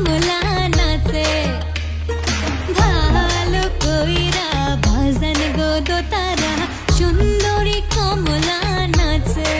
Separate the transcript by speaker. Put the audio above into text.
Speaker 1: কমলা নাচে ভালো কইরা ভজন গো দোতারা সুন্দরী কমলা নাচে